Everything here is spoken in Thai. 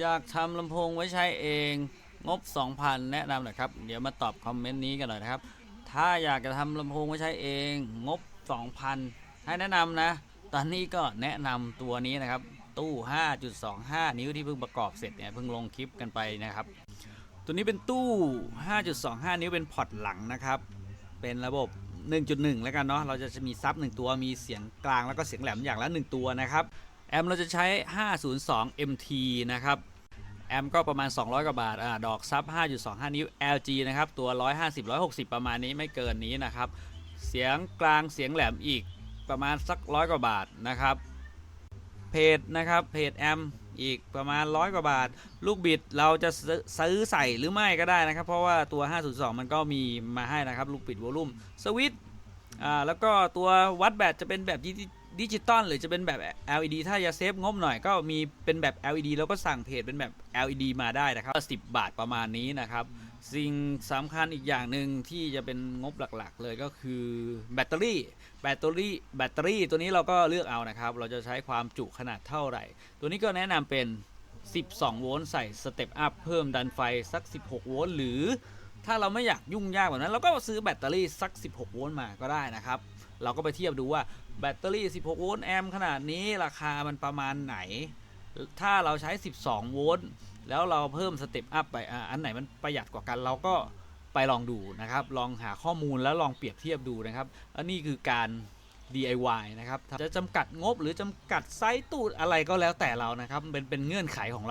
อยากทำลำโพงไว้ใช้เองงบ 2,000 แนะนำหน่อยครับ เดี๋ยวมาตอบคอมเมนต์นี้กันหน่อยนะครับ ถ้าอยากจะทำลำโพงไว้ใช้เองงบ 2,000 ให้แนะนำนะ ตอนนี้ก็แนะนำตัวนี้นะครับ ตู้ 5.25 นิ้วที่เพิ่งประกอบเสร็จเนี่ยเพิ่งลงคลิปกันไปนะครับ ตัวนี้เป็นตู้ 5.25 นิ้วเป็นพอร์ตหลังนะครับ เป็นระบบ 1.1 แล้วกันเนาะเราจะมีซับ 1 ตัวมีเสียงกลางแล้วก็เสียงแหลมอย่างละ 1 ตัวนะครับ แอมเราจะใช้ 502 MT นะครับ แอมก็ประมาณ 200 กว่าบาทอ่าดอกซับ 5.25 นิ้ว LG นะครับ ตัว 150 160 ประมาณนี้ไม่เกินนี้นะครับ เสียงกลางเสียงแหลมอีกประมาณสักร้อยกว่าบาทนะครับ เพจนะครับ เพจแอมอีกประมาณร้อยกว่าบาท ลูกบิดเราจะซื้อใส่หรือไม่ก็ได้นะครับ เพราะว่าตัว 502 มันก็มีมาให้นะครับ ลูกบิดวอลลุ่มสวิตช์อ่าแล้วก็ตัววัดแบตจะเป็นแบบ ดิจิตอลหรือจะเป็นแบบ LED ถ้าจะเซฟงบหน่อยก็มีเป็นแบบ LED แล้วก็สั่งเพจเป็นแบบ LED มาได้นะครับ 10 บาทประมาณนี้นะครับ สิ่งสำคัญอีกอย่างหนึ่งที่จะเป็นงบหลักๆ เลยก็คือแบตเตอรี่ แบตเตอรี่ แบตเตอรี่ตัวนี้เราก็เลือกเอานะครับ เราจะใช้ความจุขนาดเท่าไหร่ ตัวนี้ก็แนะนำเป็น 12 โวลต์ใส่สเต็ปอัพเพิ่มดันไฟสัก 16 โวลต์หรือ ถ้าเราไม่อยากยุ่งยากแบบนั้น เราก็ซื้อแบตเตอรี่สัก 16 โวลต์มาก็ได้นะครับ เราก็ไปเทียบดูว่าแบตเตอรี่ 16 โวลต์แอมป์ขนาดนี้ราคามันประมาณไหน ถ้าเราใช้ 12 โวลต์แล้วเราเพิ่มสเต็ปอัพไปอันไหนมันประหยัดกว่ากันเราก็ไปลองดูนะครับ ลองหาข้อมูลแล้วลองเปรียบเทียบดูนะครับอันนี้คือการ DIY นะครับ จะจำกัดงบหรือจำกัดไซส์ตูดอะไรก็แล้วแต่เรานะครับ เป็นเป็นเงื่อนไขของเรา